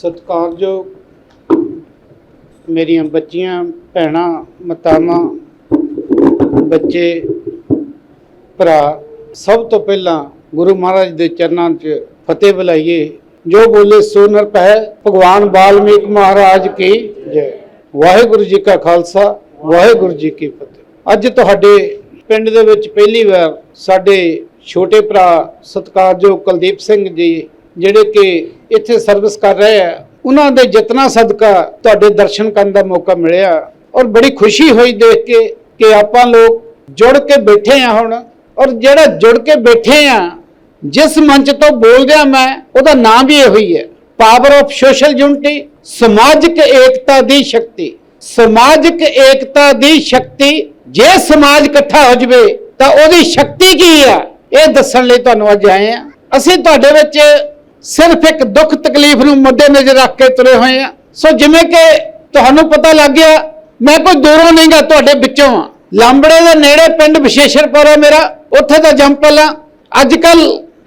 ਸਤਿਕਾਰਯੋਗ ਮੇਰੀਆਂ ਬੱਚੀਆਂ, ਭੈਣਾਂ, ਮਤਾਵਾਂ, ਬੱਚੇ, ਭਰਾ, ਸਭ ਤੋਂ ਪਹਿਲਾਂ ਗੁਰੂ ਮਹਾਰਾਜ ਦੇ ਚਰਨਾਂ 'ਚ ਫਤਿਹ ਬੁਲਾਈਏ। ਜੋ ਬੋਲੇ ਸੋ ਨਰ ਪੈ ਭਗਵਾਨ ਵਾਲਮੀਕ ਮਹਾਰਾਜ ਕੀ ਜੈ। ਵਾਹਿਗੁਰੂ ਜੀ ਕਾ ਖਾਲਸਾ, ਵਾਹਿਗੁਰੂ ਜੀ ਕੀ ਫਤਿਹ। ਅੱਜ ਤੁਹਾਡੇ ਪਿੰਡ ਦੇ ਵਿੱਚ ਪਹਿਲੀ ਵਾਰ ਸਾਡੇ ਛੋਟੇ ਭਰਾ ਸਤਿਕਾਰਯੋਗ ਕੁਲਦੀਪ ਸਿੰਘ ਜੀ ਜਿਹੜੇ ਕਿ ਇੱਥੇ ਸਰਵਿਸ ਕਰ ਰਹੇ ਆ, ਉਹਨਾਂ ਦੇ ਯਤਨਾਂ ਸਦਕਾ ਤੁਹਾਡੇ ਦਰਸ਼ਨ ਕਰਨ ਦਾ ਮੌਕਾ ਮਿਲਿਆ ਔਰ ਬੜੀ ਖੁਸ਼ੀ ਹੋਈ ਦੇਖ ਕੇ ਕਿ ਆਪਾਂ ਲੋਕ ਜੁੜ ਕੇ ਬੈਠੇ ਆ ਹੁਣ ਔਰ ਜਿਹੜਾ ਜੁੜ ਕੇ ਬੈਠੇ ਆ, ਜਿਸ ਮੰਚ ਤੋਂ ਬੋਲਦੇ ਮੈਂ, ਉਹਦਾ ਨਾਮ ਵੀ ਇਹੋ ਹੀ ਹੈ ਪਾਵਰ ਆਫ ਸੋਸ਼ਲ ਯੂਨਿਟੀ ਸਮਾਜਿਕ ਏਕਤਾ ਦੀ ਸ਼ਕਤੀ। ਸਮਾਜਿਕ ਏਕਤਾ ਦੀ ਸ਼ਕਤੀ, ਜੇ ਸਮਾਜ ਇਕੱਠਾ ਹੋ ਜਵੇ, ਤਾਂ ਉਹਦੀ ਸ਼ਕਤੀ ਕੀ ਆ? ਇਹ ਦੱਸਣ ਲਈ ਤੁਹਾਨੂੰ ਅੱਜ ਆਏ ਆ। ਅਸੀਂ ਤੁਹਾਡੇ ਵਿੱਚ ਸਿਰਫ ਇੱਕ ਦੁੱਖ ਤਕਲੀਫ ਨੂੰ ਮੱਦੇ ਨਜ਼ਰ ਰੱਖ ਕੇ ਤੁਰੇ ਹੋਏ ਆ। ਸੋ ਜਿਵੇਂ ਕਿ ਤੁਹਾਨੂੰ ਪਤਾ ਲੱਗ ਗਿਆ, ਮੈਂ ਕੋਈ ਦੂਰੋਂ ਨਹੀਂਗਾ ਤੁਹਾਡੇ ਵਿੱਚੋਂ ਆ। ਲਾਂਬੜੇ ਦੇ ਨੇੜੇ ਪਿੰਡ ਵਿਸ਼ੇਸ਼ਰਪੁਰ ਹੈ ਮੇਰਾ, ਉੱਥੇ ਦਾ ਜੰਪਲ ਆ। ਅੱਜ ਕੱਲ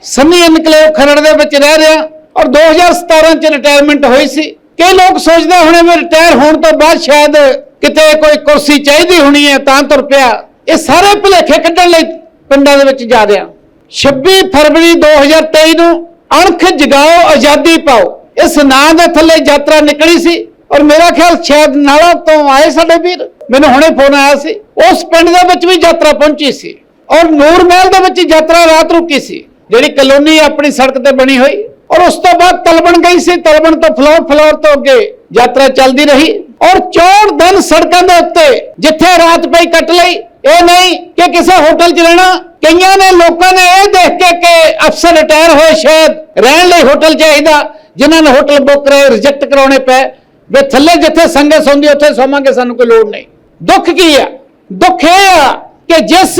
ਸੰਨੀ ਇਨਕਲੇਵ ਖਰੜ ਦੇ ਵਿੱਚ ਰਹਿ ਰਿਹਾ ਔਰ 2017 ਚ ਰਿਟਾਇਰਮੈਂਟ ਹੋਈ ਸੀ। ਕਈ ਲੋਕ ਸੋਚਦੇ ਹੋਣੇ ਮੈਂ ਰਿਟਾਇਰ ਹੋਣ ਤੋਂ ਬਾਅਦ ਸ਼ਾਇਦ ਕਿਤੇ ਕੋਈ ਕੁਰਸੀ ਚਾਹੀਦੀ ਹੋਣੀ ਹੈ, ਤਾਂ ਤੁਰ ਪਿਆ। ਇਹ ਸਾਰੇ ਭੁਲੇਖੇ ਕੱਢਣ ਲਈ ਪਿੰਡਾਂ ਦੇ ਵਿੱਚ ਜਾ ਰਿਹਾ। 26 ਫਰਵਰੀ 2023 ਨੂੰ ਅਣਖ ਜਗਾਓ, ਆਜ਼ਾਦੀ ਪਾਓ। ਇਸ ਨਾਂ ਦੇ ਥੱਲੇ ਯਾਤਰਾ ਨਿਕਲੀ ਸੀ ਔਰ ਮੇਰਾ ਖਿਆਲ ਸ਼ਾਇਦ ਨਾਲਾ ਤੋਂ ਆਏ ਸਾਡੇ ਵੀਰ। ਮੈਨੂੰ ਹੁਣੇ ਫੋਨ ਆਇਆ ਸੀ। ਉਸ ਪਿੰਡ ਦੇ ਵਿੱਚ ਵੀ ਯਾਤਰਾ ਪਹੁੰਚੀ ਸੀ ਔਰ ਨੂਰ ਮਹਿਲ ਦੇ ਵਿੱਚ ਯਾਤਰਾ ਰਾਤ ਰੁਕੀ ਸੀ, ਜਿਹੜੀ ਕਲੋਨੀ ਆਪਣੀ ਸੜਕ ਤੇ ਬਣੀ ਹੋਈ ਔਰ ਉਸ ਤੋਂ ਬਾਅਦ ਤਲਬਣ ਗਈ ਸੀ। ਤਲਬਣ ਤੋਂ ਫਲੋਰ ਫਲੋਰ ਤੋਂ ਅੱਗੇ ਯਾਤਰਾ ਚੱਲਦੀ ਰਹੀ। ਔਰ 64 ਦਿਨ ਸੜਕਾਂ ਦੇ ਉੱਤੇ, ਜਿੱਥੇ ਰਾਤ ਪਈ ਕੱਟ ਲਈ, ਇਹ ਨਹੀਂ ਕਿ ਕਿਸੇ ਹੋਟਲ 'ਚ ਰਹਿਣਾ। ਕਈਆਂ ਨੇ, ਲੋਕਾਂ ਨੇ ਇਹ ਦੇਖ ਕੇ ਕਿ ਅਫਸਰ ਰਿਟਾਇਰ ਹੋਏ ਸ਼ਾਇਦ, ਰਹਿਣ ਲਈ ਹੋਟਲ ਚਾਹੀਦਾ, ਜਿਨ੍ਹਾਂ ਨੇ ਹੋਟਲ ਬੁੱਕ ਕਰਾਏ, ਰਿਜੈਕਟ ਕਰਾਉਣੇ ਪਏ। ਵੀ ਥੱਲੇ ਜਿੱਥੇ ਸੰਗਤ ਸੌਂਦੀ, ਉੱਥੇ ਸੌਵਾਂਗੇ, ਸਾਨੂੰ ਕੋਈ ਲੋੜ ਨਹੀਂ। ਦੁੱਖ ਕੀ ਆ? ਦੁੱਖ ਇਹ ਆ ਕਿ ਜਿਸ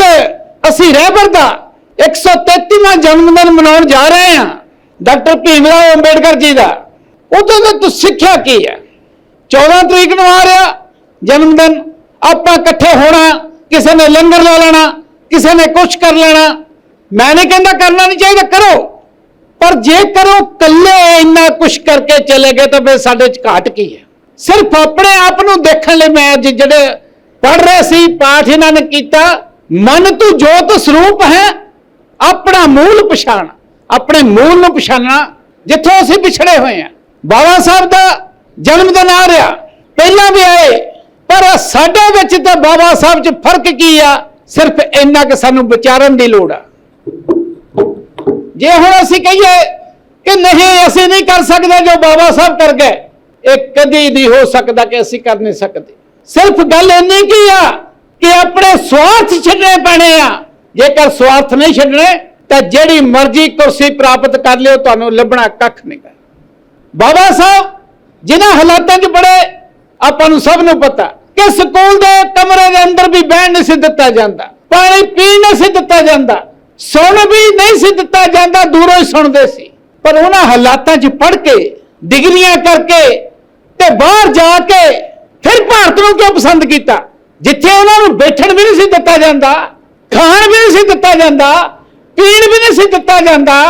ਅਸੀਂ ਰਹਿਬਰ ਦਾ 133ਵਾਂ ਜਨਮ ਦਿਨ ਮਨਾਉਣ ਜਾ ਰਹੇ ਹਾਂ, ਡਾਕਟਰ ਭੀਮ ਰਾਓ ਅੰਬੇਡਕਰ ਜੀ ਦਾ ਉਦੋਂ ਤੋਂ ਸਿੱਖਿਆ ਕੀ ਹੈ? 14 ਤਰੀਕ ਨੂੰ ਆ ਰਿਹਾ ਜਨਮ ਦਿਨ। ਆਪਾਂ ਇਕੱਠੇ ਹੋਣਾ, ਕਿਸੇ ਨੇ ਲੰਗਰ ਲਾ ਲੈਣਾ, ਕਿਸੇ ਨੇ ਕੁਝ ਕਰ ਲੈਣਾ। ਮੈਂ ਨਹੀਂ ਕਹਿੰਦਾ ਕਰਨਾ ਨਹੀਂ ਚਾਹੀਦਾ, ਕਰੋ। ਪਰ ਜੇ ਕਰੋ ਕੱਲੇ ਇੰਨਾ ਕੁਝ ਕਰਕੇ ਚਲੇ ਗਏ ਤਾਂ ਫਿਰ ਸਾਡੇ ਚ ਘਾਟ ਕੀ ਹੈ? ਸਿਰਫ ਆਪਣੇ ਆਪ ਨੂੰ ਦੇਖਣ ਲਈ ਮੈਂ ਅੱਜ ਜਿਹੜੇ ਪੜ ਰਹੇ ਸੀ, ਪਾਠ ਇਹਨਾਂ ਨੇ ਕੀਤਾ, ਮਨ ਤੂੰ ਜੋਤ ਸਰੂਪ ਹੈ, ਆਪਣਾ ਮੂਲ ਪਛਾਣ, ਆਪਣੇ ਮੂਲ ਨੂੰ ਪਛਾਣਨਾ, ਜਿੱਥੋਂ ਅਸੀਂ ਵਿਛੜੇ ਹੋਏ ਆ ਬਾਬਾ ਸਾਹਿਬ ਦਾ ਜਨਮ ਦਿਨ ਆ ਰਿਹਾ। ਪਹਿਲਾਂ ਵੀ ਆਏ, ਪਰ ਸਾਡੇ ਵਿੱਚ ਤਾਂ ਬਾਬਾ ਸਾਹਿਬ 'ਚ ਫ਼ਰਕ ਕੀ ਆ? ਸਿਰਫ ਇੰਨਾ ਕਿ ਸਾਨੂੰ ਵਿਚਾਰਨ ਦੀ ਲੋੜ ਆ। ਜੇ ਹੁਣ ਅਸੀਂ ਕਹੀਏ ਕਿ ਨਹੀਂ, ਅਸੀਂ ਨਹੀਂ ਕਰ ਸਕਦੇ ਜੋ ਬਾਬਾ ਸਾਹਿਬ ਕਰ ਗਏ, ਇਹ ਕਦੀ ਨਹੀਂ ਹੋ ਸਕਦਾ ਕਿ ਅਸੀਂ ਕਰ ਨਹੀਂ ਸਕਦੇ। ਸਿਰਫ ਗੱਲ ਇੰਨੀ ਕੀ ਆ ਕਿ ਆਪਣੇ ਸਵਾਰਥ ਛੱਡਣੇ ਪੈਣੇ ਆ। ਜੇਕਰ ਸਵਾਰਥ ਨਹੀਂ ਛੱਡਣੇ, ਤਾਂ ਜਿਹੜੀ ਮਰਜ਼ੀ ਕੁਰਸੀ ਪ੍ਰਾਪਤ ਕਰ ਲਿਓ, ਤੁਹਾਨੂੰ ਲੱਭਣਾ ਕੱਖ ਨਹੀਂ ਗਾ ਬਾਬਾ ਸਾਹਿਬ ਜਿਨ੍ਹਾਂ ਹਾਲਾਤਾਂ 'ਚ ਬੜੇ ਆਪਾਂ ਨੂੰ ਸਭ ਨੂੰ ਪਤਾ ਕਿ ਸਕੂਲ ਦੇ ਕਮਰੇ ਦੇ ਅੰਦਰ ਵੀ ਬਹਿਣ ਨਹੀਂ ਸੀ ਦਿੱਤਾ ਜਾਂਦਾ, ਪਾਣੀ ਪੀਣ ਨਹੀਂ ਸੀ ਦਿੱਤਾ ਜਾਂਦਾ, ਸੁਣ ਵੀ ਨਹੀਂ ਸੀ ਦਿੱਤਾ ਜਾਂਦਾ, ਦੂਰੋਂ ਹੀ ਸੁਣਦੇ ਸੀ। ਪਰ ਉਹਨਾਂ ਹਾਲਾਤਾਂ 'ਚ ਪੜ ਕੇ, ਡਿਗਰੀਆਂ ਕਰਕੇ ਤੇ ਬਾਹਰ ਜਾ ਕੇ ਫਿਰ ਭਾਰਤ ਨੂੰ ਕਿਉਂ ਪਸੰਦ ਕੀਤਾ? ਜਿੱਥੇ ਉਹਨਾਂ ਨੂੰ ਬੈਠਣ ਵੀ ਨਹੀਂ ਸੀ ਦਿੱਤਾ ਜਾਂਦਾ, ਖਾਣ ਵੀ ਨਹੀਂ ਸੀ ਦਿੱਤਾ ਜਾਂਦਾ, ਪੀਣ ਵੀ ਨਹੀਂ ਸੀ ਦਿੱਤਾ ਜਾਂਦਾ,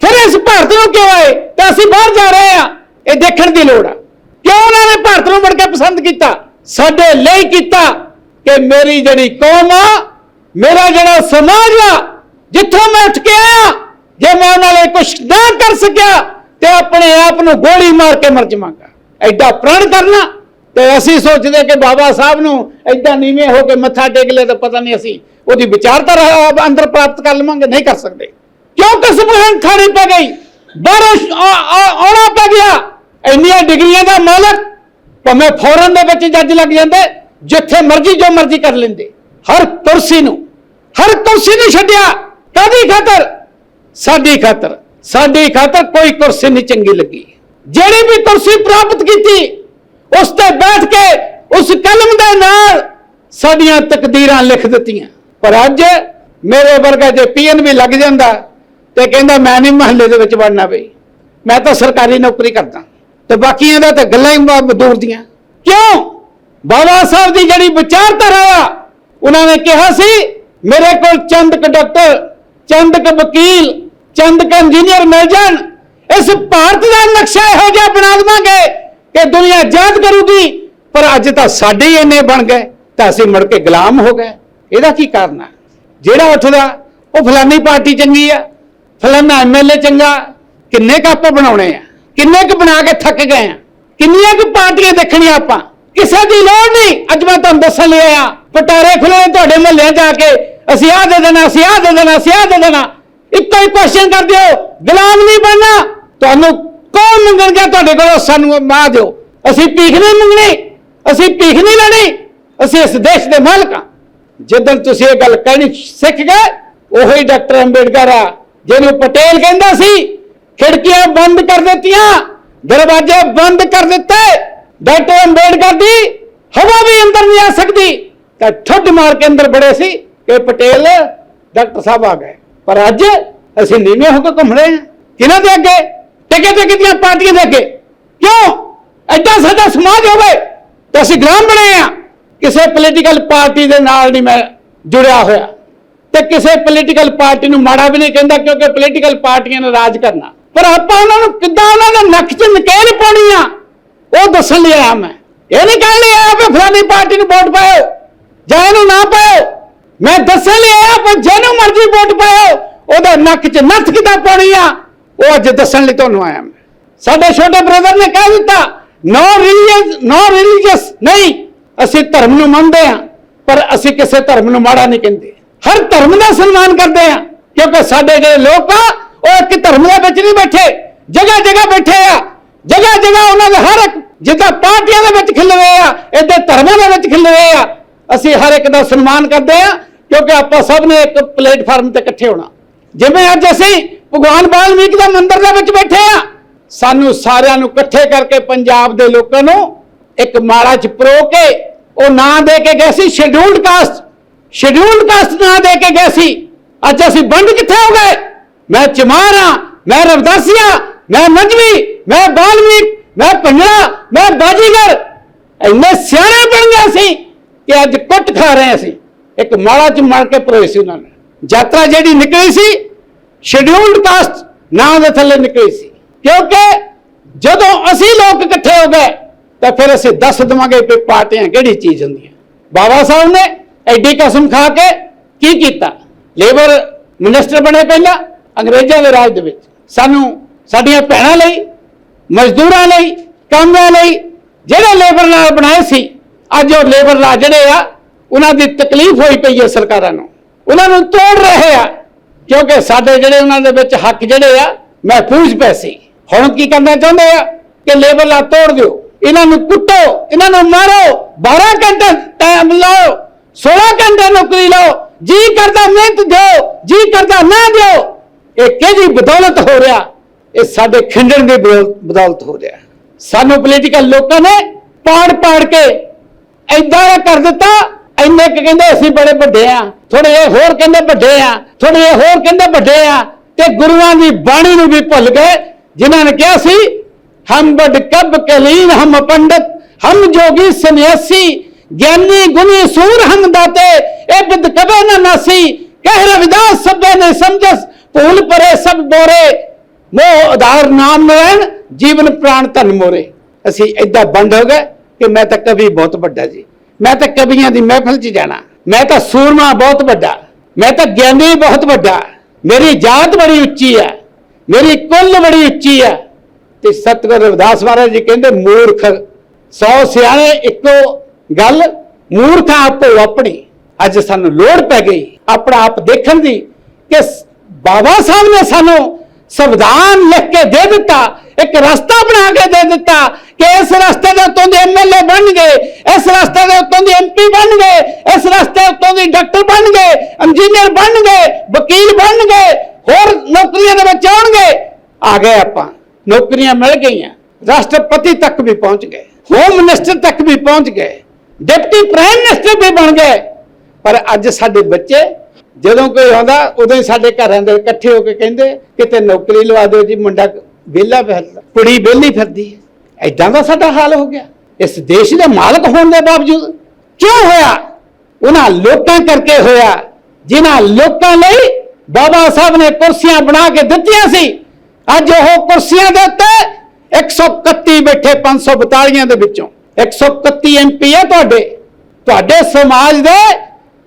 ਫਿਰ ਇਸ ਭਾਰਤ ਨੂੰ ਕਿਉਂ ਆਏ? ਤੇ ਅਸੀਂ ਬਾਹਰ ਜਾ ਰਹੇ ਹਾਂ। ਇਹ ਦੇਖਣ ਦੀ ਲੋੜ ਆ। ਕਿਉਂ ਉਹਨਾਂ ਨੇ ਭਾਰਤ ਨੂੰ ਮੁੜ ਕੇ ਪਸੰਦ ਕੀਤਾ? ਸਾਡੇ ਲਈ ਕੀਤਾ ਕਿ ਮੇਰੀ ਜਿਹੜੀ ਕੌਮ ਆ, ਮੇਰਾ ਜਿਹੜਾ ਸਮਾਜ ਆ, ਜਿੱਥੋਂ ਮੈਂ ਉੱਠ ਕੇ ਆਇਆ, ਜੇ ਮੈਂ ਉਹਨਾਂ ਲਈ ਕੁਝ ਨਾ ਕਰ ਸਕਿਆ, ਤੇ ਆਪਣੇ ਆਪ ਨੂੰ ਗੋਲੀ ਮਾਰ ਕੇ ਮਰ ਜਾਵਾਂਗਾ। ਐਡਾ ਪ੍ਰਣ ਕਰਨਾ, ਤੇ ਅਸੀਂ ਸੋਚਦੇ ਕਿ ਬਾਬਾ ਸਾਹਿਬ ਨੂੰ ਐਡਾ ਨੀਵੇਂ ਹੋ ਕੇ ਮੱਥਾ ਟੇਕ ਲਿਆ ਤਾਂ ਪਤਾ ਨਹੀਂ ਅਸੀਂ ਉਹਦੀ ਵਿਚਾਰਧਾਰਾ ਅੰਦਰ ਪ੍ਰਾਪਤ ਕਰ ਲਵਾਂਗੇ, ਨਹੀਂ ਕਰ ਸਕਦੇ। ਕਿਉਂ ਕਿਸਮ ਖਾਣੀ ਪੈ ਗਈ? ਬਾਹਰੋਂ ਆਉਣਾ ਪੈ ਗਿਆ। ਇੰਨੀਆਂ ਡਿਗਰੀਆਂ ਦਾ ਮਾਲਕ ਭਾਵੇਂ ਫੌਰਨ ਦੇ ਵਿੱਚ ਜੱਜ ਲੱਗ ਜਾਂਦੇ, ਜਿੱਥੇ ਮਰਜ਼ੀ ਜੋ ਮਰਜ਼ੀ ਕਰ ਲੈਂਦੇ। ਹਰ ਕੁਰਸੀ ਨੂੰ, ਹਰ ਕੁਰਸੀ ਨੂੰ ਛੱਡਿਆ ਕਾਦੀ ਖਾਤਰ? ਸਾਡੀ ਖਾਤਰ। ਸਾਡੀ ਖਾਤਰ ਕੋਈ ਕੁਰਸੀ ਨਹੀਂ ਚੰਗੀ ਲੱਗੀ। ਜਿਹੜੀ ਵੀ ਕੁਰਸੀ ਪ੍ਰਾਪਤ ਕੀਤੀ, ਉਸ ਤੇ ਬੈਠ ਕੇ ਉਸ ਕਲਮ ਦੇ ਨਾਲ ਸਾਡੀਆਂ ਤਕਦੀਰਾਂ ਲਿਖ ਦਿੱਤੀਆਂ। ਪਰ ਅੱਜ ਮੇਰੇ ਵਰਗਾ ਜੇ ਪੀਐਨ ਵੀ ਲੱਗ ਜਾਂਦਾ ਤੇ ਕਹਿੰਦਾ ਮੈਂ ਨਹੀਂ ਮਹੱਲੇ ਦੇ ਵਿੱਚ ਵੜਨਾ ਬਈ। ਮੈਂ ਤਾਂ ਸਰਕਾਰੀ ਨੌਕਰੀ ਕਰਦਾ। ਤੇ ਬਾਕੀਆਂ ਦਾ ਤਾਂ ਗੱਲਾਂ ਹੀ ਬ- ਦੂਰ ਦੀਆਂ। ਕਿਉਂ? ਬਾਬਾ ਸਾਹਿਬ ਦੀ ਜਿਹੜੀ ਵਿਚਾਰਧਾਰਾ ਆ, ਉਹਨਾਂ ਨੇ ਕਿਹਾ ਸੀ, ਮੇਰੇ ਕੋਲ ਚੰਦ ਕੁ ਡਾਕਟਰ ਚੰਦ ਕੁ ਵਕੀਲ ਚੰਦ ਕੁ ਇੰਜੀਨੀਅਰ ਮਿਲ ਜਾਣ। ਇਸ ਭਾਰਤ ਦਾ ਨਕਸ਼ਾ ਇਹੋ ਜਿਹਾ ਬਣਾ ਦੇਵਾਂਗੇ ਕਿ ਦੁਨੀਆ ਯਾਦ ਕਰੂਗੀ, ਪਰ ਅੱਜ ਤਾਂ ਸਾਡੇ ਹੀ ਇੰਨੇ ਬਣ ਗਏ, ਤਾਂ ਅਸੀਂ ਮੁੜ ਕੇ ਗੁਲਾਮ ਹੋ ਗਏ। ਇਹਦਾ ਕੀ ਕਾਰਨ ਆ? ਜਿਹੜਾ ਉੱਠਦਾ, ਉਹ ਫਲਾਨੀ ਪਾਰਟੀ ਚੰਗੀ ਆ, ਫਲਾਨਾ ਐਮਐਲਏ ਚੰਗਾ, ਕਿੰਨੇ ਕੱਪ ਬਣਾਉਣੇ ਆ? ਕਿੰਨੇ ਕੁ ਬਣਾ ਕੇ ਥੱਕ ਗਏ ਆ? ਕਿੰਨੀਆਂ ਕੁ ਪਾਰਟੀਆਂ ਦੇਖਣੀਆਂ ਆਪਾਂ? ਕਿਸੇ ਦੀ ਲੋੜ ਨਹੀਂ। ਅੱਜ ਮੈਂ ਤੁਹਾਨੂੰ ਦੱਸਣ ਲਈ ਆ ਪਟਾਰੇ ਖੁੱਲੇ ਤੁਹਾਡੇ ਮੁਹੱਲਿਆਂ ਜਾ ਕੇ। ਅਸੀਂ ਆਹ ਦੇ ਦੇਣਾ, ਅਸੀਂ ਆਹ ਦੇ ਦੇਣਾ, ਅਸੀਂ ਆਹ ਦੇ ਦੇਣਾ। ਇੱਕੋ ਹੀ ਕੁਐਸਚਨ ਕਰ ਦਿਓ ਗੁਲਾਮ ਨਹੀਂ ਬਣਨਾ। ਤੁਹਾਨੂੰ ਕੌਣ ਮੰਗਣ ਗਿਆ ਤੁਹਾਡੇ ਕੋਲੋਂ? ਸਾਨੂੰ ਮਾਂ ਦਿਓ। ਅਸੀਂ ਭੀਖ ਨਹੀਂ ਮੰਗਣੀ। ਅਸੀਂ ਭੀਖ ਨਹੀਂ ਲੈਣੀ। ਅਸੀਂ ਇਸ ਦੇਸ਼ ਦੇ ਮਾਲਕ ਹਾਂ। ਜਦੋਂ ਤੁਸੀਂ ਇਹ ਗੱਲ ਕਹਿਣੀ ਸਿੱਖ ਗਏ, ਉਹੀ ਡਾਕਟਰ ਅੰਬੇਡਕਰ ਆ, ਜਿਹਨੂੰ ਪਟੇਲ ਕਹਿੰਦਾ ਸੀ ਖਿੜਕੀਆਂ ਬੰਦ ਕਰ ਦਿੱਤੀਆਂ, ਦਰਵਾਜ਼ੇ ਬੰਦ ਕਰ ਦਿੱਤੇ, ਡਾਕਟਰ ਅੰਬੇਡਕਰ ਦੀ ਹਵਾ ਵੀ ਅੰਦਰ ਨਹੀਂ ਆ ਸਕਦੀ। ਤਾਂ ਠੱਡ ਮਾਰ ਕੇ ਅੰਦਰ ਬੜੇ ਸੀ ਕਿ ਪਟੇਲ ਡਾਕਟਰ ਸਾਹਿਬ ਆ ਗਏ। ਪਰ ਅੱਜ ਅਸੀਂ ਨੀਵੇਂ ਹੋ ਕੇ ਘੁੰਮ ਰਹੇ ਹਾਂ। ਕਿਹਨਾਂ ਦੇ ਅੱਗੇ? ਟਿਕੇ ਟਿਕੇ ਦੀਆਂ ਪਾਰਟੀਆਂ ਦੇ ਅੱਗੇ। ਕਿਉਂ? ਐਡਾ ਸਾਡਾ ਸਮਾਜ ਹੋਵੇ ਤਾਂ ਅਸੀਂ ਗ੍ਰਾਮ ਬਣੇ ਆ ਕਿਸੇ ਪੋਲੀਟੀਕਲ ਪਾਰਟੀ ਦੇ ਨਾਲ ਨਹੀਂ ਮੈਂ ਜੁੜਿਆ ਹੋਇਆ। ਤੇ ਕਿਸੇ ਪੋਲੀਟੀਕਲ ਪਾਰਟੀ ਨੂੰ ਮਾੜਾ ਵੀ ਨਹੀਂ ਕਹਿੰਦਾ ਕਿਉਂਕਿ ਪੋਲੀਟੀਕਲ ਪਾਰਟੀਆਂ ਨੇ ਰਾਜ ਕਰਨਾ। ਪਰ ਆਪਾਂ ਉਹਨਾਂ ਨੂੰ ਕਿੱਦਾਂ ਉਹਨਾਂ ਦੇ ਨੱਕ 'ਚ ਨਕੇਲ ਪਾਉਣੀ ਆ? ਉਹ ਦੱਸਣ ਲਈ ਆਇਆ ਮੈਂ। ਇਹ ਨਹੀਂ ਕਹਿਣ ਲਈ ਆਇਆ ਵੀ ਫਲਾਨੀ ਪਾਰਟੀ ਨੂੰ ਵੋਟ ਪਾਓ ਜਾਂ ਇਹਨੂੰ ਨਾ ਪਾਓ ਮੈਂ ਦੱਸਣ ਲਈ ਆਇਆ ਪਰ ਜਿਹਨੂੰ ਮਰਜ਼ੀ ਵੋਟ ਪਾਓ ਉਹਦਾ ਨੱਕ 'ਚ ਨੱਥ ਕਿੱਦਾਂ ਪਾਉਣੀ ਆ? ਉਹ ਅੱਜ ਦੱਸਣ ਲਈ ਤੁਹਾਨੂੰ ਆਇਆ ਮੈਂ। ਸਾਡੇ ਛੋਟੇ ਬ੍ਰਦਰ ਨੇ ਕਹਿ ਦਿੱਤਾ ਨੋ ਰਿਲੀਜੀਅਸ ਨੋ ਰਿਲੀਜੀਅਸ ਨਹੀਂ। ਅਸੀਂ ਧਰਮ ਨੂੰ ਮੰਨਦੇ ਹਾਂ ਪਰ ਅਸੀਂ ਕਿਸੇ ਧਰਮ ਨੂੰ ਮਾੜਾ ਨਹੀਂ ਕਹਿੰਦੇ। ਹਰ ਧਰਮ ਦਾ ਸਨਮਾਨ ਕਰਦੇ ਹਾਂ ਕਿਉਂਕਿ ਸਾਡੇ ਜਿਹੜੇ ਲੋਕ ਆ ਉਹ ਇੱਕ ਧਰਮ ਦੇ ਵਿੱਚ ਨਹੀਂ ਬੈਠੇ, ਜਗ੍ਹਾ ਜਗ੍ਹਾ ਬੈਠੇ ਆ। ਜਗ੍ਹਾ ਜਗ੍ਹਾ ਉਹਨਾਂ ਦੇ ਹਰ ਇੱਕ, ਜਿੱਦਾਂ ਪਾਰਟੀਆਂ ਦੇ ਵਿੱਚ ਖਿਲ ਰਹੇ ਆ ਏਦਾਂ ਧਰਮਾਂ ਦੇ ਵਿੱਚ ਖਿਲ ਰਹੇ ਆ। ਅਸੀਂ ਹਰ ਇੱਕ ਦਾ ਸਨਮਾਨ ਕਰਦੇ ਆ, ਕਿਉਂਕਿ ਆਪਾਂ ਸਭ ਨੇ ਇੱਕ ਪਲੇਟਫਾਰਮ ਤੇ ਇਕੱਠੇ ਹੋਣਾ। ਜਿਵੇਂ ਅੱਜ ਅਸੀਂ ਭਗਵਾਨ ਵਾਲਮੀਕ ਦਾ ਮੰਦਿਰ ਦੇ ਵਿੱਚ ਬੈਠੇ ਆ, ਸਾਨੂੰ ਸਾਰਿਆਂ ਨੂੰ ਇਕੱਠੇ ਕਰਕੇ ਪੰਜਾਬ ਦੇ ਲੋਕਾਂ ਨੂੰ ਇੱਕ ਮਾਲਾ ਚ ਪਰੋ ਕੇ ਉਹ ਨਾਂ ਦੇ ਕੇ ਗਏ ਸੀ ਸ਼ਡਿਊਲਡ ਕਾਸਟ ਸ਼ਡਿਊਲਡ ਕਾਸਟ ਨਾਂ ਦੇ ਕੇ ਗਏ ਸੀ। ਅੱਜ ਅਸੀਂ ਬੰਦ ਕਿੱਥੇ ਹੋ ਗਏ? ਮੈਂ ਚਮਾਰ ਹਾਂ ਮੈਂ ਰਵਦਾਸੀਆ, ਮੈਂ ਨਜ਼ਵੀ ਮੈਂ ਬਾਲਮੀਕ, ਮੈਂ ਪੰਜੜਾ ਮੈਂ ਬਾਜੀਗਰ। ਇੰਨੇ ਸਿਆਣੇ ਬਣ ਗਏ ਸੀ ਕਿ ਅੱਜ ਕੁੱਟ ਖਾ ਰਹੇ ਅਸੀਂ। ਇੱਕ ਮਾਲਾ ਚ ਮੜ ਕੇ ਪਰੋਈ ਸੀ ਉਹਨਾਂ ਨੇ। ਯਾਤਰਾ ਜਿਹੜੀ ਨਿਕਲੀ ਸੀ ਸ਼ੈਡਿਊਲਡ ਕਾਸਟ ਨਾਂ ਦੇ ਥੱਲੇ ਨਿਕਲੀ ਸੀ। ਕਿਉਂਕਿ ਜਦੋਂ ਅਸੀਂ ਲੋਕ ਇਕੱਠੇ ਹੋ ਗਏ, ਤਾਂ ਫਿਰ ਅਸੀਂ ਦੱਸ ਦਵਾਂਗੇ ਕਿ ਪਾਰਟੀਆਂ ਕਿਹੜੀ ਚੀਜ਼ ਹੁੰਦੀਆਂ। ਬਾਬਾ ਸਾਹਿਬ ਨੇ ਐਡੀ ਕਸਮ ਖਾ ਕੇ ਕੀ ਕੀਤਾ? ਲੇਬਰ ਮਿਨਿਸਟਰ ਬਣੇ ਪਹਿਲਾਂ ਅੰਗਰੇਜ਼ਾਂ ਦੇ ਰਾਜ ਦੇ ਵਿੱਚ। ਸਾਨੂੰ ਸਾਡੀਆਂ ਭੈਣਾਂ ਲਈ, ਮਜ਼ਦੂਰਾਂ ਲਈ ਕਾਮਿਆਂ ਲਈ ਜਿਹੜੇ ਲੇਬਰ ਨਾਲ ਬਣਾਏ ਸੀ, ਅੱਜ ਉਹ ਲੇਬਰ ਲਾ ਜਿਹੜੇ ਆ, ਉਹਨਾਂ ਦੀ ਤਕਲੀਫ ਹੋਈ ਪਈ ਹੈ ਸਰਕਾਰਾਂ ਨੂੰ। ਉਹਨਾਂ ਨੂੰ ਤੋੜ ਰਹੇ ਆ, ਕਿਉਂਕਿ ਸਾਡੇ ਜਿਹੜੇ ਉਹਨਾਂ ਦੇ ਵਿੱਚ ਹੱਕ ਜਿਹੜੇ ਆ ਮਹਿਫੂਜ਼ ਪਏ ਸੀ। ਹੁਣ ਕੀ ਕਰਨਾ ਚਾਹੁੰਦੇ ਆ? ਕਿ ਲੇਬਰ ਲਾ ਤੋੜ ਦਿਓ। ਇਹਨਾਂ ਨੂੰ ਕੁੱਟੋ, ਇਹਨਾਂ ਨੂੰ ਮਾਰੋ 12 ਘੰਟੇ ਟਾਈਮ ਲਾਓ 16 ਘੰਟੇ ਨੌਕਰੀ ਲਾਓ, ਜੀ ਕਰਦਾ ਮਿਹਨਤ ਦਿਓ, ਜੀ ਕਰਦਾ ਨਾ ਦਿਓ। ਇਹ ਕਿਹਦੀ ਬਦੌਲਤ ਹੋ ਰਿਹਾ? ਇਹ ਸਾਡੇ ਖਿੰਡਣ ਦੀ ਬਦੌਲ- ਬਦੌਲਤ ਹੋ ਰਿਹਾ। ਸਾਨੂੰ ਪੋਲੀਟੀਕਲ ਲੋਕਾਂ ਨੇ ਪਾੜ ਪਾੜ ਕੇ ਐਦਾਂ ਕਰ ਦਿੱਤਾ, ਇੰਨੇ ਕੁ ਕਹਿੰਦੇ ਅਸੀਂ ਬੜੇ ਵੱਡੇ ਆ ਥੋੜੇ ਇਹ ਹੋਰ ਕਹਿੰਦੇ ਵੱਡੇ ਆ ਥੋੜੇ ਇਹ ਹੋਰ ਕਹਿੰਦੇ ਵੱਡੇ ਆ, ਤੇ ਗੁਰੂਆਂ ਦੀ ਬਾਣੀ ਨੂੰ ਵੀ ਭੁੱਲ ਗਏ, ਜਿਨ੍ਹਾਂ ਨੇ ਕਿਹਾ ਸੀ, ਹਮ ਬੜ ਕਬ ਕਲੀਨ, ਹਮ ਪੰਡਤ, ਹਮ ਜੋਗੀ ਸੰਨਿਆਸੀ, ਗਿਆਨੀ ਗੁਣੀ ਸੂਰ ਹਮ ਦਾਤੇ, ਇਹ ਬਿਦ ਕਬੇ ਨਾ ਨਾਸੀ, ਕਹਿ ਰਵਿਦਾਸ ਸਭੇ ਨੇ ਸਮਝਸ ਭੂਲ ਪਰੇ ਸਭ ਬੋਰੇ ਮੋਹ ਆਧਾਰ ਨਾਮ ਲੈਣ, ਜੀਵਨ ਪ੍ਰਾਣ ਧਨ ਮੋਰੇ। ਅਸੀਂ ਏਦਾਂ ਬੰਦ ਹੋ ਗਏ ਕਿ ਮੈਂ ਤਾਂ ਕਵੀ ਬਹੁਤ ਵੱਡਾ ਜੀ। ਮੈਂ ਤਾਂ ਕਵੀਆਂ ਦੀ ਮਹਿਫਲ 'ਚ ਜਾਣਾ। ਮੈਂ ਤਾਂ ਸੂਰਮਾ ਬਹੁਤ ਵੱਡਾ। ਮੈਂ ਤਾਂ ਗਿਆਨੀ ਬਹੁਤ ਵੱਡਾ। ਮੇਰੀ ਜਾਤ ਬੜੀ ਉੱਚੀ ਹੈ। ਮੇਰੀ ਕੁੱਲ ਬੜੀ ਉੱਚੀ ਹੈ। ਤੇ ਸਤਿਗੁਰ ਰਵਿਦਾਸ ਮਹਾਰਾਜ ਜੀ ਕਹਿੰਦੇ, ਮੂਰਖ, ਸੌ ਸਿਆਣੇ ਇੱਕੋ ਗੱਲ, ਮੂਰਖਾਂ ਆਪੋ ਆਪਣੀ। ਅੱਜ ਸਾਨੂੰ ਲੋੜ ਪੈ ਗਈ। ਆਪਣਾ ਆਪ ਦੇਖਣ ਦੀ ਕਿ ਬਾਬਾ ਸਾਹਿਬ ਨੇ ਸਾਨੂੰ ਸੰਵਿਧਾਨ ਲਿਖ ਕੇ ਦੇ ਦਿੱਤਾ, ਇੱਕ ਰਸਤਾ ਬਣਾ ਕੇ ਦੇ ਦਿੱਤਾ ਕਿ ਇਸ ਰਸਤੇ ਦੇ ਉੱਤੋਂ ਦੇ ਐਮਐਲਏ ਬਣ ਗਏ, ਇਸ ਰਸਤੇ ਦੇ ਉੱਤੋਂ ਦੇ ਐਮਪੀ ਬਣ ਗਏ, ਇਸ ਰਸਤੇ ਉੱਤੋਂ ਦੇ ਡਾਕਟਰ ਬਣ ਗਏ, ਇੰਜੀਨੀਅਰ ਬਣ ਗਏ, ਵਕੀਲ ਬਣ ਗਏ, ਹੋਰ ਨੌਕਰੀਆਂ ਦੇ ਵਿੱਚ ਆਉਣਗੇ। ਆ ਗਏ ਆਪਾਂ, ਨੌਕਰੀਆਂ ਮਿਲ ਗਈਆਂ, ਰਾਸ਼ਟਰਪਤੀ ਤੱਕ ਵੀ ਪਹੁੰਚ ਗਏ, ਹੋਮ ਮਿਨਿਸਟਰ ਤੱਕ ਵੀ ਪਹੁੰਚ ਗਏ, ਡਿਪਟੀ ਪ੍ਰਾਈਮ ਮਿਨਿਸਟਰ ਵੀ ਬਣ ਗਏ। ਪਰ ਅੱਜ ਸਾਡੇ ਬੱਚੇ ਜਦੋਂ ਕੋਈ ਆਉਂਦਾ, ਉਦੋਂ ਹੀ ਸਾਡੇ ਘਰਾਂ ਦੇ ਇਕੱਠੇ ਹੋ ਕੇ ਕਹਿੰਦੇ, ਕਿਤੇ ਨੌਕਰੀ ਲਵਾ ਦਿਓ ਜੀ, ਮੁੰਡਾ ਵਿਹਲਾ ਫਿਰਦਾ, ਕੁੜੀ ਵਿਹਲੀ ਫਿਰਦੀ ਐਦਾਂ ਦਾ ਸਾਡਾ ਹਾਲ ਹੋ ਗਿਆ। ਇਸ ਦੇਸ਼ ਦੇ ਮਾਲਕ ਹੋਣ ਦੇ ਬਾਵਜੂਦ ਕਿਉਂ ਹੋਇਆ? ਉਹਨਾਂ ਲੋਕਾਂ ਕਰਕੇ ਹੋਇਆ। ਜਿਨ੍ਹਾਂ ਲੋਕਾਂ ਲਈ ਬਾਬਾ ਸਾਹਿਬ ਨੇ ਕੁਰਸੀਆਂ ਬਣਾ ਕੇ ਦਿੱਤੀਆਂ ਸੀ, ਅੱਜ ਉਹ ਕੁਰਸੀਆਂ ਦੇ ਉੱਤੇ 131 ਬੈਠੇ 542 ਦੇ ਵਿੱਚੋਂ 131 ਐਮਪੀ ਹੈ ਤੁਹਾਡੇ। ਤੁਹਾਡੇ ਸਮਾਜ ਦੇ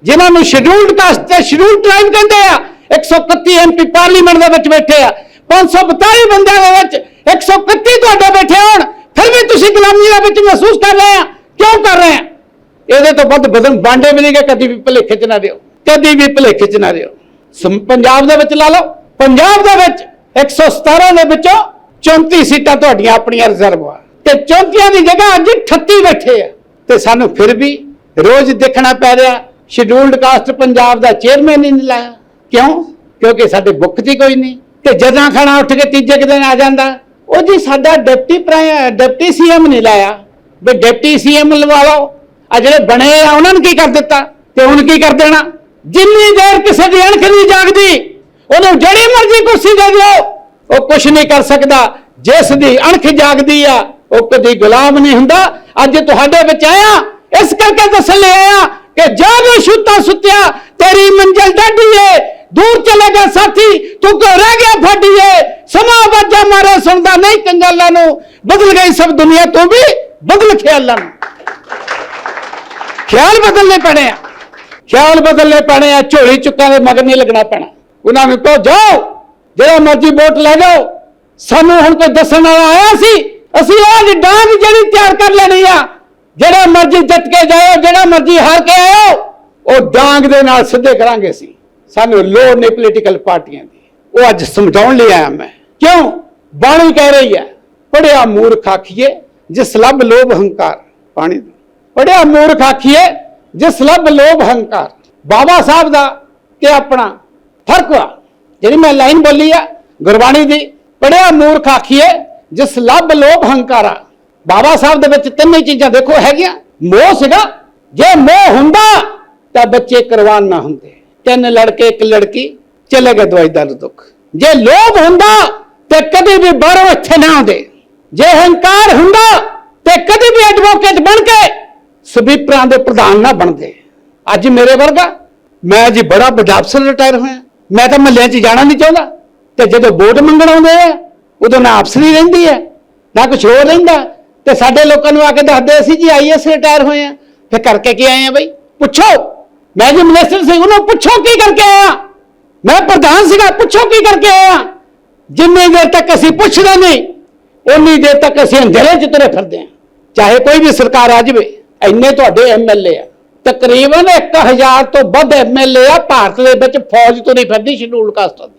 ਜਿਨ੍ਹਾਂ ਨੂੰ ਸ਼ਡਿਊਲਡ ਕਾਸਟ ਤੇ ਸ਼ਡਿਊਲਡ ਟ੍ਰਾਈਬ ਕਹਿੰਦੇ ਆ 131 ਐਮਪੀ ਪਾਰਲੀਮੈਂਟ ਦੇ ਵਿੱਚ ਬੈਠੇ ਆ 542 ਬੰਦਿਆਂ ਦੇ ਵਿੱਚ 131 ਤੁਹਾਡੇ ਬੈਠੇ ਹੋਣ, ਫਿਰ ਵੀ ਤੁਸੀਂ ਗੁਲਾਮੀ ਦੇ ਵਿੱਚ ਮਹਿਸੂਸ ਕਰ ਰਹੇ ਆ, ਕਿਉਂ ਕਰ ਰਹੇ ਆ? ਇਹਦੇ ਤੋਂ ਵੱਧ ਬਦਨ ਬਾਂਡੇ ਮਿਲੇਗਾ ਕਦੀ ਵੀ ਭਲੇਖੇ ਚ ਨਾ ਦਿਓ ਕਦੀ ਵੀ ਭਲੇਖੇ ਚ ਨਾ ਦਿਓ ਪੰਜਾਬ ਦੇ ਵਿੱਚ ਲਾ ਲਓ, ਪੰਜਾਬ ਦੇ ਵਿੱਚ 117 ਦੇ ਵਿੱਚੋਂ 34 ਸੀਟਾਂ ਤੁਹਾਡੀਆਂ ਆਪਣੀਆਂ ਰਿਜ਼ਰਵ ਆ। ਤੇ 34 ਦੀ ਜਗ੍ਹਾ ਅੱਜ 38 ਬੈਠੇ ਆ। ਤੇ ਸਾਨੂੰ ਫਿਰ ਵੀ ਰੋਜ਼ ਦੇਖਣਾ ਪੈ ਰਿਹਾ ਸ਼ਡਿਊਲਡ ਕਾਸਟ ਪੰਜਾਬ ਦਾ ਚੇਅਰਮੈਨ ਹੀ ਨਹੀਂ ਲਾਇਆ। ਕਿਉਂ? ਕਿਉਂਕਿ ਸਾਡੇ ਬੁੱਕ 'ਚ ਕੋਈ ਨਹੀਂ। ਤੇ ਜਦਾਂ ਖਾਣਾ ਉੱਠ ਕੇ ਤੀਜੇ ਕੁ ਦਿਨ ਆ ਜਾਂਦਾ। ਉਹ ਜੀ ਸਾਡਾ ਡਿਪਟੀ ਪ੍ਰਾਇਮ ਡਿਪਟੀ ਸੀਐਮ ਨਹੀਂ ਲਾਇਆ। ਵੀ ਡਿਪਟੀ ਸੀਐਮ ਲਵਾ ਲਓ। ਆ ਜਿਹੜੇ ਬਣੇ ਆ, ਉਹਨਾਂ ਨੂੰ ਕੀ ਕਰ ਦਿੱਤਾ? ਤੇ ਹੁਣ ਕੀ ਕਰ ਦੇਣਾ? ਜਿੰਨੀ ਦੇਰ ਕਿਸੇ ਦੀ ਅਣਖ ਨਹੀਂ ਜਾਗਦੀ, ਉਹਨੂੰ ਜਿਹੜੀ ਮਰਜ਼ੀ ਕੁਰਸੀ ਦੇ ਦਿਓ, ਉਹ ਕੁਝ ਨਹੀਂ ਕਰ ਸਕਦਾ। ਜਿਸ ਦੀ ਅਣਖ ਜਾਗਦੀ ਆ, ਉਹ ਕਦੀ ਗੁਲਾਮ ਨਹੀਂ ਹੁੰਦਾ। ਅੱਜ ਤੁਹਾਡੇ ਵਿੱਚ ਆਇਆ, ਇਸ ਕਰਕੇ ਦੱਸਣ ਲਈ ਆਇਆ ਕਿ ਵੀ ਸੁੱਤਾ ਸੁੱਤਿਆ, ਤੇਰੀ ਮੰਜ਼ਿਲ ਡਾਢੀ ਏ ਦੂਰ ਚਲੇ ਗਿਆ ਸਾਥੀ, ਤੂੰ ਕਿਉਂ ਰਹਿ ਗਿਆ ਫਾਡੀਏ। ਸਮਾਂ ਵਾਜਾ ਮਾਰੇ ਸੁਣਦਾ ਨਹੀਂ ਕੰਗਾਲਾਂ ਨੂੰ। ਬਦਲ ਗਈ ਸਭ ਦੁਨੀਆ ਤੂੰ ਵੀ, ਬਦਲ ਖਿਆਲਾਂ ਨੂੰ। ਖਿਆਲ ਬਦਲਨੇ ਪੈਣੇ ਆ। ਖਿਆਲ ਬਦਲਨੇ ਪੈਣੇ ਆ, ਝੋਲੀ ਚੁੱਕਾਂ ਦੇ ਮਗਰ ਨਹੀਂ ਲੱਗਣਾ ਪੈਣਾ। ਉਹਨਾਂ ਨੂੰ ਕਹੋ, ਜਾਓ, ਜਿਹੜਾ ਮਰਜ਼ੀ ਵੋਟ ਲੈ ਜਾਓ। ਸਾਨੂੰ ਹੁਣ ਕੋਈ ਦੱਸਣ ਵਾਲਾ ਆਇਆ ਸੀ, ਅਸੀਂ ਆਹ ਡਾਂਗ ਜਿਹੜੀ ਤਿਆਰ ਕਰ ਲੈਣੀ ਆ ਜਿਹੜਾ ਮਰਜ਼ੀ ਜਿੱਤ ਕੇ ਜਾਇਓ, ਜਿਹੜਾ ਮਰਜ਼ੀ ਹਾਰ ਕੇ ਆਇਓ, ਉਹ ਡਾਂਗ ਦੇ ਨਾਲ ਸਿੱਧੇ ਕਰਾਂਗੇ ਅਸੀਂ। ਸਾਨੂੰ ਲੋੜ ਨਹੀਂ ਪੋਲੀਟੀਕਲ ਪਾਰਟੀਆਂ ਦੀ। ਉਹ ਅੱਜ ਸਮਝਾਉਣ ਲਈ ਆਇਆ ਮੈਂ। ਕਿਉਂ? ਬਾਣੀ ਕਹਿ ਰਹੀ ਹੈ ਪੜਿਆ ਮੂਰਖ ਆਖੀਏ, ਜਿਸ ਲੱਭ ਲੋਭ ਹੰਕਾਰ। ਪਾਣੀ ਪੜਿਆ ਮੂਰਖ ਆਖੀਏ, ਜਿਸ ਲੱਭ ਲੋਭ ਹੰਕਾਰ। ਬਾਬਾ ਸਾਹਿਬ ਦਾ ਤੇ ਆਪਣਾ ਫ਼ਰਕ ਆ। ਜਿਹੜੀ ਮੈਂ ਲਾਈਨ ਬੋਲੀ ਆ ਗੁਰਬਾਣੀ ਦੀ ਪੜਿਆ ਮੂਰਖ ਆਖੀਏ, ਜਿਸ ਲੱਭ ਲੋਭ ਹੰਕਾਰਾ। ਬਾਬਾ ਸਾਹਿਬ ਦੇ ਵਿੱਚ ਤਿੰਨੇ ਚੀਜ਼ਾਂ ਦੇਖੋ ਹੈਗੀਆਂ। ਮੋਹ ਸੀਗਾ। ਜੇ ਮੋਹ ਹੁੰਦਾ, ਤਾਂ ਬੱਚੇ ਕੁਰਬਾਨ ਨਾ ਹੁੰਦੇ। ਤਿੰਨ ਲੜਕੇ, ਇੱਕ ਲੜਕੀ, ਚਲੇ ਗਏ ਦਵਾਈ ਦਾ ਦੁੱਖ। ਜੇ ਲੋਭ ਹੁੰਦਾ, ਤੇ ਕਦੇ ਵੀ ਬਾਹਰੋਂ ਇੱਥੇ ਨਾ ਆਉਂਦੇ। ਜੇ ਹੰਕਾਰ ਹੁੰਦਾ, ਤੇ ਕਦੇ ਵੀ ਐਡਵੋਕੇਟ ਬਣ ਕੇ ਸਵੀਪਰਾਂ ਦੇ ਪ੍ਰਧਾਨ ਨਾ ਬਣਦੇ। ਅੱਜ ਮੇਰੇ ਵਰਗਾ, ਮੈਂ ਜੀ ਬੜਾ ਵੱਡਾ ਅਫਸਰ ਰਿਟਾਇਰ ਹੋਇਆ। ਮੈਂ ਤਾਂ ਮਹੱਲਿਆਂ 'ਚ ਜਾਣਾ ਨਹੀਂ ਚਾਹੁੰਦਾ। ਤੇ ਜਦੋਂ ਵੋਟ ਮੰਗਣ ਆਉਂਦੇ ਆ, ਉਦੋਂ ਨਾ ਅਫਸਰੀ ਰਹਿੰਦੀ ਹੈ, ਨਾ ਕੁਝ ਹੋਰ ਰਹਿੰਦਾ। ਤੇ ਸਾਡੇ ਲੋਕਾਂ ਨੂੰ ਆ ਕੇ ਦੱਸਦੇ ਅਸੀਂ ਜੀ ਆਈਐਸ ਰਿਟਾਇਰ ਹੋਏ ਆ। ਫਿਰ ਕਰਕੇ ਕੀ ਆਏ ਆ ਬਈ? ਪੁੱਛੋ। ਮੈਂ ਜੀ ਮਨਿਸਟਰ ਸੀ ਉਹਨੂੰ ਪੁੱਛੋ ਕੀ ਕਰਕੇ ਆਇਆ। ਮੈਂ ਪ੍ਰਧਾਨ ਸੀਗਾ, ਪੁੱਛੋ ਕੀ ਕਰਕੇ ਆਇਆ। ਜਿੰਨੀ ਦੇਰ ਤੱਕ ਅਸੀਂ ਪੁੱਛਦੇ ਨਹੀਂ ਉਨੀ ਦੇਰ ਤੱਕ ਅਸੀਂ ਅੰਧੇਰੇ 'ਚ ਤੁਰੇ ਫਿਰਦੇ ਹਾਂ ਚਾਹੇ ਕੋਈ ਵੀ ਸਰਕਾਰ ਆ ਜਾਵੇ, ਇੰਨੇ ਤੁਹਾਡੇ ਐਮਐਲਏ ਆ। ਤਕਰੀਬਨ 1000 ਤੋਂ ਵੱਧ ਐਮਐਲਏ ਆ ਭਾਰਤ ਦੇ ਵਿੱਚ ਫੌਜ ਤੋਂ ਨਹੀਂ ਫਿਰਦੀ, ਸ਼ਡਿਊਲ ਕਾਸਟ ਦੀ